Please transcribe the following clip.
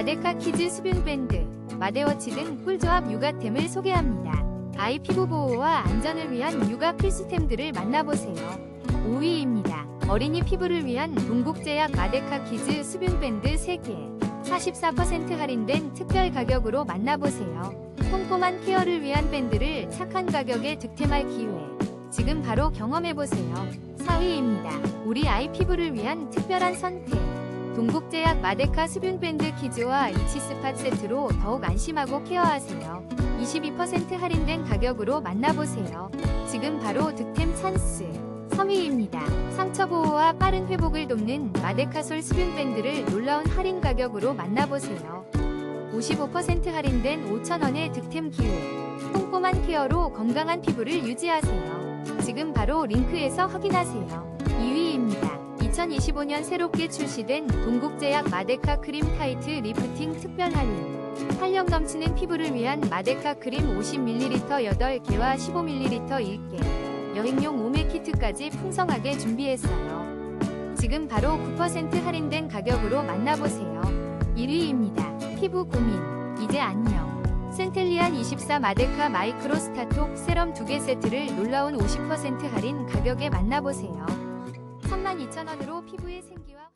마데카 키즈 수분 밴드, 마데워치 등 꿀조합 육아템을 소개합니다. 아이 피부 보호와 안전을 위한 육아 필수템들을 만나보세요. 5위입니다. 어린이 피부를 위한 동국제약 마데카 키즈 수분 밴드 3개. 44% 할인된 특별 가격으로 만나보세요. 꼼꼼한 케어를 위한 밴드를 착한 가격에 득템할 기회. 지금 바로 경험해보세요. 4위입니다. 우리 아이 피부를 위한 특별한 선택. 동국제약 마데카 수분 밴드 키즈와 이치 스팟 세트로 더욱 안심하고 케어하세요. 22% 할인된 가격으로 만나보세요. 지금 바로 득템 찬스. 3위입니다. 상처 보호와 빠른 회복을 돕는 마데카솔 수분 밴드를 놀라운 할인 가격으로 만나보세요. 55% 할인된 5,000원의 득템 기회. 꼼꼼한 케어로 건강한 피부를 유지하세요. 지금 바로 링크에서 확인하세요. 2위입니다. 2025년 새롭게 출시된 동국제약 마데카 크림 타이트 리프팅 특별 할인. 활력 넘치는 피부를 위한 마데카 크림 50ml 8개와 15ml 1개. 여행용 오메 키트까지 풍성하게 준비했어요. 지금 바로 9% 할인된 가격으로 만나보세요. 1위입니다. 피부 고민. 이제 안녕. 센텔리안 24 마데카 마이크로 스타톡 세럼 2개 세트를 놀라운 50% 할인 가격에 만나보세요. 32,000원으로 피부의 생기와